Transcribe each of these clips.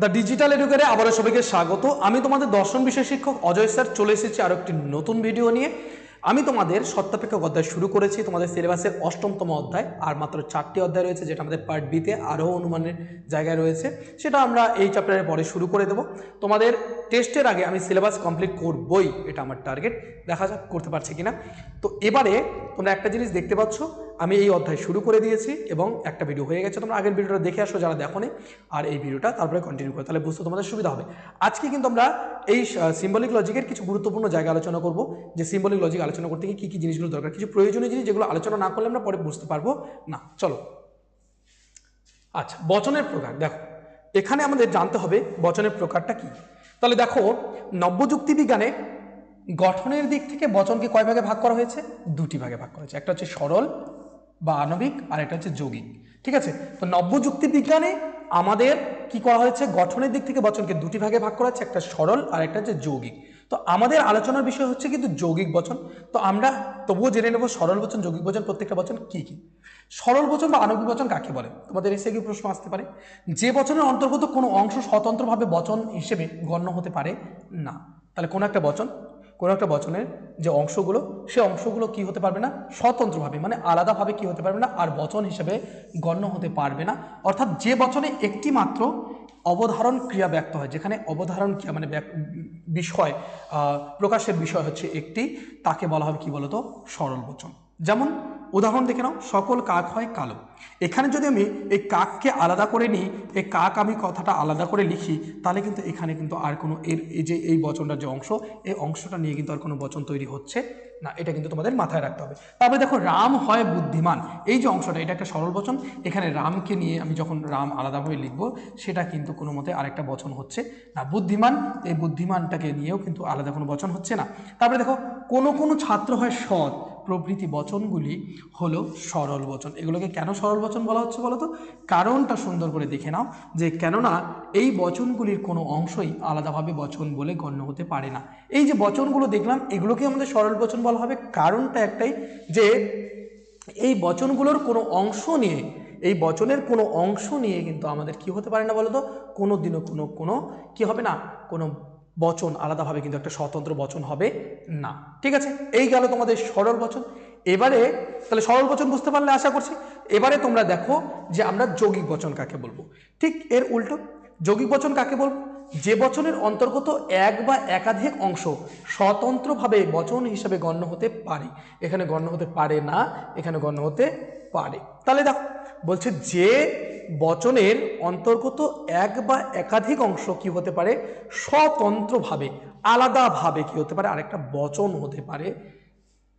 The digital এডুকেটে আবারও সবাইকে স্বাগত। আমি তোমাদের দর্শন বিষয় শিক্ষক অজয় স্যার, চলে এসেছি আরও একটি নতুন ভিডিও নিয়ে। আমি তোমাদের সত্যাপেক্ষক অধ্যায় শুরু করেছি, তোমাদের সিলেবাসের অষ্টমতম অধ্যায়, আর মাত্র চারটি অধ্যায় রয়েছে, যেটা আমাদের পার্ট বিতে আরও অনুমানের জায়গায় রয়েছে। সেটা আমরা এই চ্যাপ্টারের পরে শুরু করে দেব। তোমাদের টেস্টের আগে আমি সিলেবাস কমপ্লিট করবই, এটা আমার টার্গেট। দেখা যাক করতে পারছি কিনা। তো এবারে তোমরা একটা জিনিস দেখতে পাচ্ছ, আমি এই অধ্যায় শুরু করে দিয়েছি এবং একটা ভিডিও হয়ে গেছে। তোমরা আগের ভিডিওটা দেখে আসো যারা দেখো আর এই ভিডিওটা তারপরে কন্টিনিউ করো, তাহলে বুঝতে তোমাদের সুবিধা হবে। আজকে কিন্তু আমরা এই সিম্বলিক লজিকের কিছু গুরুত্বপূর্ণ জায়গা আলোচনা করব, যে সিম্বলিক লজিক আলোচনা করতে গিয়ে কী কী জিনিসগুলো দরকার, কিছু প্রয়োজনীয় জিনিস যেগুলো আলোচনা না করলে আমরা পরে বুঝতে পারব না। চলো। আচ্ছা বচনের প্রকার। দেখো, এখানে আমাদের জানতে হবে বচনের প্রকারটা কি। তাহলে দেখো নব্যযুক্তি বিজ্ঞানে গঠনের দিক থেকে বচনকে কয় ভাগে ভাগ করা হয়েছে? দুটি ভাগে ভাগ করা হয়েছে। একটা হচ্ছে সরল বা আণবিক আর একটা হচ্ছে যৌগিক। ঠিক আছে? তো নব্যযুক্তি বিজ্ঞানে আমাদের কি করা হয়েছে? গঠনের দিক থেকে বচনকে দুটি ভাগে ভাগ করা হচ্ছে একটা সরল আর একটা হচ্ছে যৌগিক। তো আমাদের আলোচনার বিষয় হচ্ছে কিন্তু যৌগিক বচন। তো আমরা তবুও জেনে নেব সরল বচন, যৌগিক বচন, প্রত্যেকটা বচন কি কি? সরল বচন বা আণবিক বচন কাকে বলে? তোমাদের এসে কি প্রশ্ন আসতে পারে। যে বচনের অন্তর্গত কোনো অংশ স্বতন্ত্রভাবে বচন হিসেবে গণ্য হতে পারে না। তাহলে কোনো একটা বচন কোনো একটা বচনের যে অংশগুলো, সে অংশগুলো কি হতে পারবে না? স্বতন্ত্রভাবে মানে আলাদাভাবে কি হতে পারবে না? আর বচন হিসেবে গণ্য হতে পারবে না। অর্থাৎ যে বচনে একটি মাত্র অবধারণ ক্রিয়া ব্যক্ত হয়, যেখানে অবধারণ ক্রিয়া মানে বিষয় প্রকাশের বিষয় হচ্ছে একটি, তাকে বলা হবে কি বলতো? সরল বচন। যেমন, উদাহরণ দেখে নাও, সকল কাক হয় কালো। এখানে যদি আমি এই কাককে আলাদা করে নিই, এই কাক আমি কথাটা আলাদা করে লিখি, তাহলে কিন্তু এখানে কিন্তু আর কোনো এর, এই যে, এই বচনটার যে অংশ, এই অংশটা নিয়ে কিন্তু আর কোনো বচন তৈরি হচ্ছে না। এটা কিন্তু তোমাদের মাথায় রাখতে হবে। তারপরে দেখো, রাম হয় বুদ্ধিমান। এই যে অংশটা, এটা একটা সরল বচন। এখানে রামকে নিয়ে আমি যখন রাম আলাদাভাবে লিখব, সেটা কিন্তু কোনো মতে আরেকটা বচন হচ্ছে না। বুদ্ধিমান, এই বুদ্ধিমানটাকে নিয়েও কিন্তু আলাদা কোনো বচন হচ্ছে না। তারপরে দেখো, কোনো কোনো ছাত্র হয় সৎ। প্রভৃতি বচনগুলি হলো সরল বচন। এগুলোকে কেন সরল বচন বলা হচ্ছে বলো তো কারণটা সুন্দর করে দেখে নাও যে কেননা এই বচনগুলির কোনো অংশই আলাদাভাবে বচন বলে গণ্য হতে পারে না। এই যে বচনগুলো দেখলাম এগুলোকে আমাদের সরল বচন বলা হবে। কারণটা একটাই যে এই বচনগুলোর কোনো অংশ নিয়ে, এই বচনের কোনো অংশ নিয়ে কিন্তু আমাদের কি হতে পারে না বলো তো কোনো দিনও কোনো কোনো কি হবে না? কোনো বচন আলাদাভাবে কিন্তু একটা স্বতন্ত্র বচন হবে না। ঠিক আছে? এই গেল তোমাদের সরল বচন। এবারে তাহলে সরল বচন বুঝতে পারলে আশা করছি, এবারে তোমরা দেখো যে আমরা যৌগিক বচন কাকে বলব। ঠিক এর উল্টো, যৌগিক বচন কাকে বলব? যে বচনের অন্তর্গত এক বা একাধিক অংশ স্বতন্ত্রভাবে বচন হিসাবে গণ্য হতে পারে। এখানে গণ্য হতে পারে না, এখানে গণ্য হতে পারে। তাহলে দেখো, বলছে যে বচনের অন্তর্গত এক বা একাধিক অংশ কি হতে পারে? স্বতন্ত্রভাবে, আলাদাভাবে কি হতে পারে? আরেকটা বচন হতে পারে।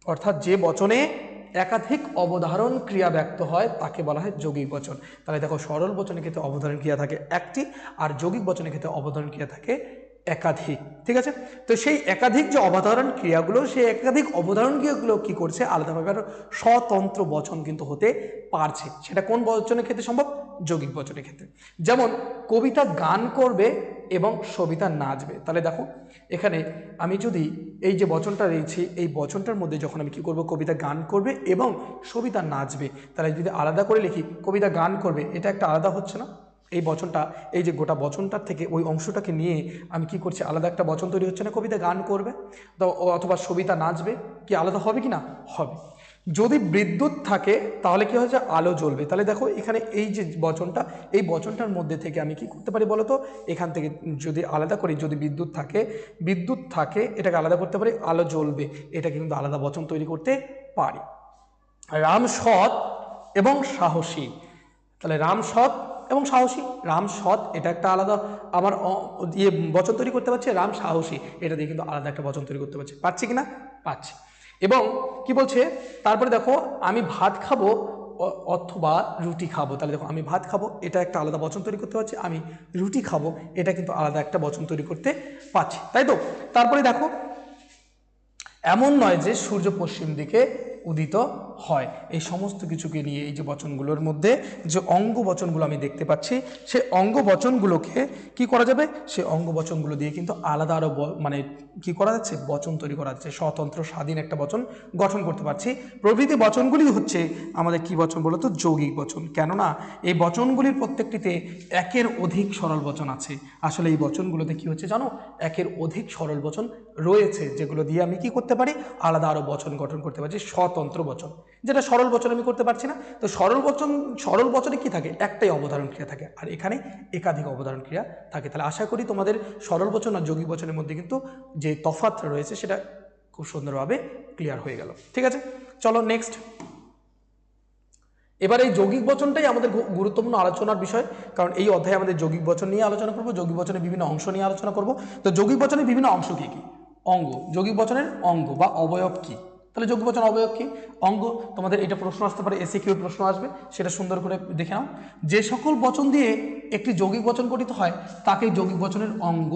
অর্থাৎ যে বচনে একাধিক অবধারণ ক্রিয়া ব্যক্ত হয়, তাকে বলা হয় যৌগিক বচন। তাহলে দেখো, সরল বচনের ক্ষেত্রে অবধারণ ক্রিয়া থাকে একটি, আর যৌগিক বচনের ক্ষেত্রে অবধারণ ক্রিয়া থাকে একাধিক, ঠিক আছে? তো সেই একাধিক যে অবধারণ ক্রিয়াগুলো, সেই একাধিক অবধারণ ক্রিয়াগুলো কি করছে? আলাদাভাবে স্বতন্ত্র বচন কিন্তু হতে পারছে। সেটা কোন বচনের ক্ষেত্রে সম্ভব? যৌগিক বচনের ক্ষেত্রে। যেমন, কবিতা গান করবে এবং সবিতা নাচবে। তাহলে দেখো, এখানে আমি যদি এই যে বচনটা রয়েছে, এই বচনটার মধ্যে যখন আমি কি করব? কবিতা গান করবে এবং সবিতা নাচবে। তাহলে যদি আলাদা করে লিখি, কবিতা গান করবে, এটা একটা আলাদা হচ্ছে না? এই বচনটা, এই যে গোটা বচনটার থেকে ওই অংশটাকে নিয়ে আমি কি করছি, আলাদা একটা বচন তৈরি হচ্ছে না? কবিতা গান করবে, তো অথবা সবিতা নাচবে, কি আলাদা হবে কি না? হবে। যদি বিদ্যুৎ থাকে, তাহলে কি হচ্ছে আলো জ্বলবে। তাহলে দেখো, এখানে এই যে বচনটা, এই বচনটার মধ্যে থেকে আমি কি করতে পারি বলো তো এখান থেকে যদি আলাদা করি, যদি বিদ্যুৎ থাকে বিদ্যুৎ থাকে, এটাকে আলাদা করতে পারি, আলো জ্বলবে। এটাকে কিন্তু আলাদা বচন তৈরি করতে পারি। রাম সৎ এবং সাহসী। তাহলে রাম সৎ এবং সাহসী। রাম সৎ, এটা একটা আলাদা, আমার ইয়ে বচন তৈরি করতে পারছে, রাম সাহসী। এটা দিয়ে কিন্তু আলাদা একটা বচন তৈরি করতে পারছি। পাচ্ছি কি না? এবং কি বলছে? তারপরে দেখো, আমি ভাত খাব অথবা রুটি খাব। তাহলে দেখো, আমি ভাত খাব, এটা একটা আলাদা বচন তৈরি করতে পারছি, আমি রুটি খাব, এটা কিন্তু আলাদা একটা বচন তৈরি করতে পারছি। তাই তো? তারপরে দেখো, এমন নয় যে সূর্য পশ্চিম দিকে উদিত হয়। এই সমস্ত কিছুকে নিয়ে এই যে বচনগুলোর মধ্যে যে অঙ্গ বচনগুলো আমি দেখতে পাচ্ছি, সে অঙ্গ বচনগুলোকে কি করা যাবে? সে অঙ্গ বচনগুলো দিয়ে কিন্তু আলাদা আরও মানে কি করা যাচ্ছে? বচন তৈরি করা যাচ্ছে। স্বতন্ত্র, স্বাধীন একটা বচন গঠন করতে পারছি। প্রভৃতি বচনগুলি হচ্ছে আমাদের কি বচন বলতো যৌগিক বচন। কেননা এই বচনগুলির প্রত্যেকটিতে একের অধিক সরল বচন আছে। আসলে এই বচনগুলোতে কি হচ্ছে জানো? একের অধিক সরল বচন রয়েছে, যেগুলো দিয়ে আমি কি করতে পারি? আলাদা আরও বচন গঠন করতে পারছি। স্বতন্ত্র বচন। যেটা সরল বচন আমি করতে পারছি না। তো সরল বচন, সরল বচনে কি থাকে? একটাই অবধারণ ক্রিয়া থাকে। আর এখানে একাধিক অবধারণ ক্রিয়া থাকে। তাহলে আশা করি তোমাদের সরল বচন আর যৌগিক বচনের মধ্যে কিন্তু যে তফাত রয়েছে সেটা খুব সুন্দরভাবে ক্লিয়ার হয়ে গেল। ঠিক আছে? চলো নেক্সট এবার এই যৌগিক বচনটাই আমাদের গুরুত্বপূর্ণ আলোচনার বিষয়। কারণ এই অধ্যায়ে আমাদের যৌগিক বচন নিয়ে আলোচনা করব, যৌগিক বচনের বিভিন্ন অংশ নিয়ে আলোচনা করব। তো যৌগিক বচনের বিভিন্ন অংশ কী কী? অঙ্গ। যৌগিক বচনের অঙ্গ বা অবয়ব কী? তাহলে যৌগিক বচন অবয়ব কি? অঙ্গ। তোমাদের এটা প্রশ্ন আসতে পারে, এসে কিউ প্রশ্ন আসবে, সেটা সুন্দর করে দেখে নাও। যে সকল বচন দিয়ে একটি যৌগিক বচন গঠিত হয়, তাকে যৌগিক বচনের অঙ্গ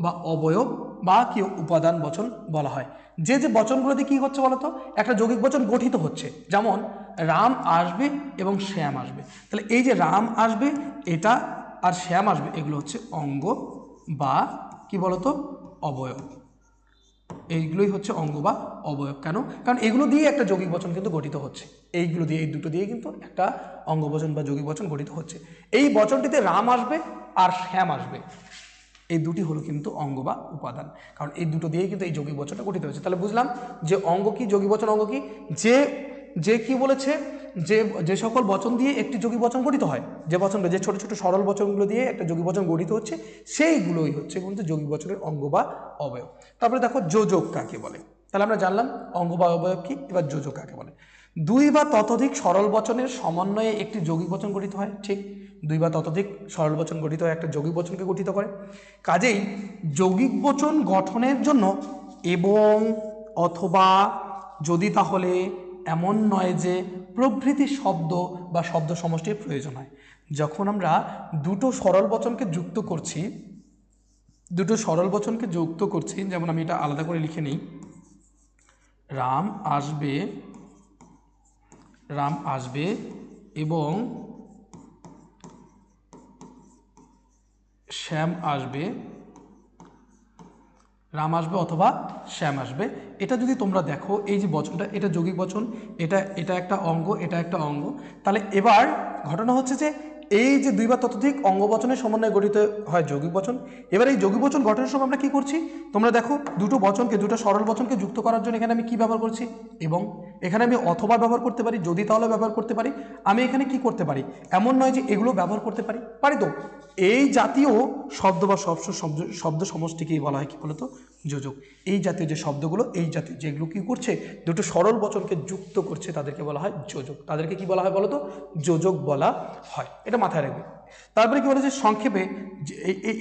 বা অবয়ব বা কি উপাদান বচন বলা হয়। যে যে বচনগুলোতে কি হচ্ছে বলতো? একটা যৌগিক বচন গঠিত হচ্ছে। যেমন, রাম আসবে এবং শ্যাম আসবে। তাহলে এই যে রাম আসবে, এটা আর শ্যাম আসবে, এগুলো হচ্ছে অঙ্গ বা কি বলতো? অবয়ব। এইগুলোই হচ্ছে অঙ্গ বা অবয়ব। কেন? কারণ এগুলো দিয়ে একটা যৌগিক বচন কিন্তু গঠিত হচ্ছে। এইগুলো দিয়ে, এই দুটো দিয়ে কিন্তু একটা অঙ্গবচন বা যৌগিক বচন গঠিত হচ্ছে। এই বচনটিতে রাম আসবে আর শ্যাম আসবে। এই দুটি হলো কিন্তু অঙ্গ বা উপাদান। কারণ এই দুটো দিয়েই কিন্তু এই যৌগিক বচনটা গঠিত হয়েছে। তাহলে বুঝলাম যে অঙ্গ কি, যৌগিক বচন অঙ্গ কি? যে যে কি বলেছে? যে যে সকল বচন দিয়ে একটি যৌগিক বচন গঠিত হয়, যে বচনগুলো, যে ছোট ছোট সরল বচনগুলো দিয়ে একটা যৌগিক বচন গঠিত হচ্ছে, সেইগুলোই হচ্ছে কিন্তু যৌগিক বচনের অঙ্গ বা অবয়ব। তারপরে দেখো যোজক কাকে বলে? তাহলে আমরা জানলাম অঙ্গ বা অবয়ব কি, এবার যোজক কাকে বলে? দুই বা ততোধিক সরল বচনের সমন্বয়ে একটি যৌগিক বচন গঠিত হয়, ঠিক? দুই বা ততোধিক সরল বচন গঠিত হয় একটা যৌগিক বচনকে গঠিত করে। কাজেই যৌগিক বচন গঠনের জন্য এবং অথবা যদি তাহলে এমন নয় যে প্রভৃতি শব্দ বা শব্দ সমষ্টির প্রয়োজন হয়। যখন আমরা দুটো সরল বচনকে যুক্ত করছি, দুটো সরল বচনকে যুক্ত করছি, যেমন আমি এটা আলাদা করে লিখে নিই। রাম আসবে রাম আসবে এবং শ্যাম আসবে রাম আসবে অথবা শ্যাম আসবে। এটা যদি তোমরা দেখো, এই যে বচনটা, এটা যৌগিক বচন, এটা এটা একটা অঙ্গ, এটা একটা অঙ্গ। তাহলে এবার ঘটনা হচ্ছে যে, এই যে দুই বা ততোধিক অঙ্গ বচনের সমন্বয়ে গঠিত হয় যৌগিক বচন। এবার এই যৌগিক বচন গঠনের সময় আমরা কী করছি? তোমরা দেখো, দুটো বচনকে, দুটো সরল বচনকে যুক্ত করার জন্য এখানে আমি কী ব্যবহার করছি? এবং এখানে আমি অথবা ব্যবহার করতে পারি, যদি তাহলে ব্যবহার করতে পারি। আমি এখানে কি করতে পারি? এমন নয় যে এগুলো ব্যবহার করতে পারি। পারি তো? এই জাতীয় শব্দ বা শব্দ শব্দ সমষ্টিকেই বলা হয় কি বলতো? যোজক। এই জাতীয় যে শব্দগুলো, এই জাতীয় যেগুলো কি করছে, দুটো সরল বচনকে যুক্ত করছে, তাদেরকে বলা হয় যোজক। তাদেরকে কি বলা হয় বলতো? যোজক বলা হয়। এটা মাথায় রাখবে। তারপরে কি বলেছে? সংক্ষেপে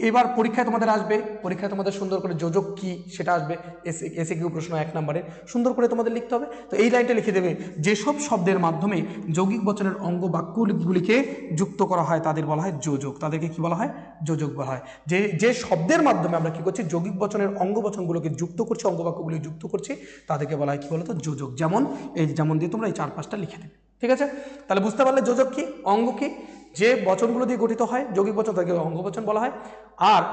এবার পরীক্ষায় তোমাদের আসবে, পরীক্ষায় তোমাদের সুন্দর করে যোজক কি সেটা আসবে, এসে এসে কিউ প্রশ্ন এক নম্বরে। সুন্দর করে তোমাদের লিখতে হবে। তো এই লাইনটা লিখে দেবে, যেসব শব্দের মাধ্যমে যৌগিক বচনের অঙ্গ বাক্যগুলিকে যুক্ত করা হয়, তাদের বলা হয় যোজক। তাদেরকে কি বলা হয়? যোজক বলা হয়। যে যে শব্দের মাধ্যমে আমরা কি করছি? যৌগিক বচনের অঙ্গ বচনগুলোকে যুক্ত করছি, অঙ্গ বাক্যগুলি যুক্ত করছি, তাদেরকে বলা হয় কি বলতো? যোজক। যেমন, এই যেমন দিয়ে তোমরা এই চার পাঁচটা লিখে দেবে। ঠিক আছে? তাহলে বুঝতে পারলে যোজক কি? অঙ্গ কি? যে বচনগুলো দিয়ে গঠিত হয় যৌগিক বচন তাকে অঙ্গবচন বলা হয়। আর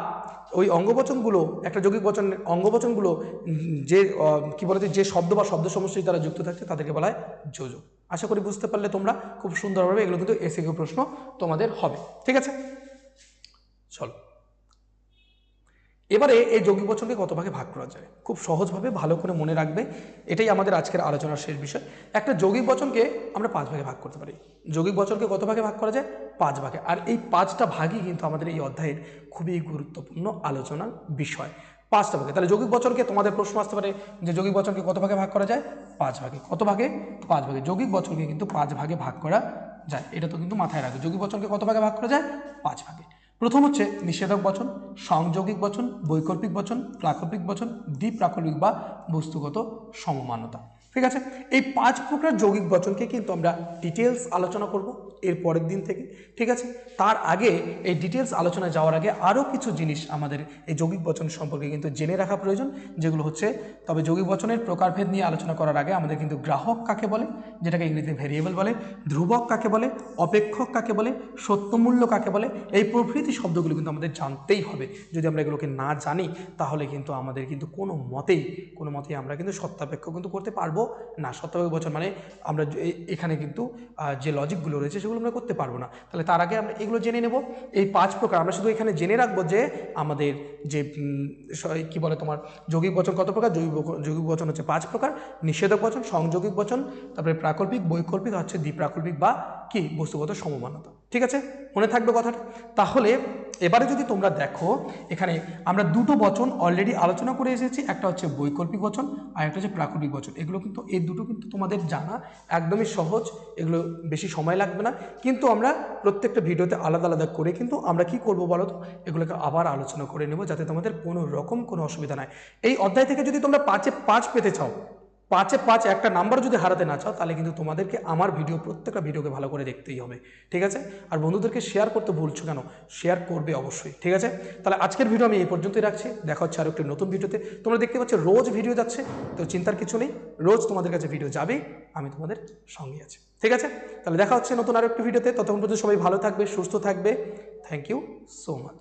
ওই অঙ্গবচনগুলো একটা যৌগিক বচন অঙ্গবচনগুলো যে কি বলে যে, শব্দ বা শব্দ সমস্যায় তারা যুক্ত থাকছে তাদেরকে বলা হয় যোজক আশা করি বুঝতে পারলে তোমরা খুব সুন্দরভাবে এগুলো কিন্তু এসে প্রশ্ন তোমাদের হবে। ঠিক আছে? চলো। এবারে এই যৌগিক বচনকে কত ভাগে ভাগ করা যায়? খুব সহজভাবে ভালো করে মনে রাখবে। এটাই আমাদের আজকের আলোচনার শেষ বিষয়। একটা যৌগিক বচনকে আমরা পাঁচ ভাগে ভাগ করতে পারি। যৌগিক বচনকে কত ভাগে ভাগ করা যায়? পাঁচ ভাগে। আর এই পাঁচটা ভাগই কিন্তু আমাদের এই অধ্যায়ের খুবই গুরুত্বপূর্ণ আলোচনার বিষয়। পাঁচটা ভাগে। তাহলে যৌগিক বচনকে তোমাদের প্রশ্ন আসতে পারে যে যৌগিক বচনকে কত ভাগে ভাগ করা যায়? পাঁচ ভাগে। কত ভাগে? পাঁচ ভাগে। যৌগিক বচনকে কিন্তু পাঁচ ভাগে ভাগ করা যায়। এটা তো কিন্তু মাথায় রাখবে। যৌগিক বচনকে কত ভাগে ভাগ করা যায়? পাঁচ ভাগে। প্রথম হচ্ছে নিষেধক বচন, সংযোগিক বচন, বৈকল্পিক বচন, প্রাকল্পিক বচন, দ্বিপ্রাকল্পিক বা বস্তুগত সমমানতা। ঠিক আছে? এই পাঁচ প্রকার যৌগিক বচনকে কিন্তু আমরা ডিটেলস আলোচনা করব। এর পরের দিন থেকে, ঠিক আছে? তার আগে এই ডিটেলস আলোচনায় যাওয়ার আগে আরও কিছু জিনিস আমাদের এই যৌগিক বচন সম্পর্কে কিন্তু জেনে রাখা প্রয়োজন, যেগুলো হচ্ছে, তবে যৌগিক বচনের প্রকারভেদ নিয়ে আলোচনা করার আগে আমাদের কিন্তু গ্রাহক কাকে বলে, যেটাকে ইংরেজিতে ভেরিয়েবল বলে, ধ্রুবক কাকে বলে, অপেক্ষক কাকে বলে, সত্যমূল্য কাকে বলে, এই প্রভৃতি শব্দগুলো কিন্তু আমাদের জানতেই হবে। যদি আমরা এগুলোকে না জানি, তাহলে কিন্তু আমাদের কিন্তু কোনো মতেই কোনো মতেই আমরা কিন্তু সত্যাপেক্ষ কিন্তু করতে পারব না। সত্যাপেক্ষ বচন মানে আমরা এখানে কিন্তু যে লজিকগুলো রয়েছে সেগুলো আমরা করতে পারব না। তাহলে তার আগে আমরা এগুলো জেনে নেব। এই পাঁচ প্রকার, আমরা শুধু এখানে জেনে রাখব যে আমাদের যে কি বলে তোমার, যৌগিক বচন কত প্রকার? যৌগিক যৌগিক বচন হচ্ছে পাঁচ প্রকার। নিষেধক বচন, সংযোগিক বচন, তারপরে প্রাকল্পিক, বৈকল্পিক হচ্ছে দ্বিপ্রাকল্পিক বা কি বস্তুগত সমমানতা। ঠিক আছে? মনে থাকবে কথাটা? তাহলে এবারে যদি তোমরা দেখো, এখানে আমরা দুটো বচন অলরেডি আলোচনা করে এসেছি। একটা হচ্ছে বৈকল্পিক বচন, আর একটা হচ্ছে প্রাকল্পিক বচন। এগুলো কিন্তু, এই দুটো কিন্তু তোমাদের জানা, একদমই সহজ, এগুলো বেশি সময় লাগবে না। কিন্তু আমরা প্রত্যেকটা ভিডিওতে আলাদা আলাদা করে কিন্তু আমরা কি করব বলো তো? এগুলোকে আবার আলোচনা করে নেব যাতে তোমাদের কোনো রকম কোনো অসুবিধা নাই। এই অধ্যায় থেকে যদি তোমরা পাঁচে পাঁচ পেতে চাও পাঁচে পাঁচ একটা নাম্বার যদি হারাতে না চাও, তাহলে কিন্তু তোমাদেরকে আমার ভিডিও প্রত্যেকটা ভিডিওকে ভালো করে দেখতেই হবে, ঠিক আছে? আর বন্ধুদেরকে শেয়ার করতে ভুলছো কেন? শেয়ার করবে অবশ্যই, ঠিক আছে? তাহলে আজকের ভিডিও আমি এই পর্যন্তই রাখছি, দেখা হচ্ছে আর একটি নতুন ভিডিওতে তোমরা দেখতে পাচ্ছ রোজ ভিডিও যাচ্ছে, তো চিন্তার কিছু নেই, রোজ তোমাদের কাছে ভিডিও যাবেই আমি তোমাদের সঙ্গে আছি, ঠিক আছে? তাহলে দেখা হচ্ছে নতুন আর একটি ভিডিওতে ততক্ষণ পর্যন্ত সবাই ভালো থাকবে, সুস্থ থাকবে থ্যাংক ইউ সো মাচ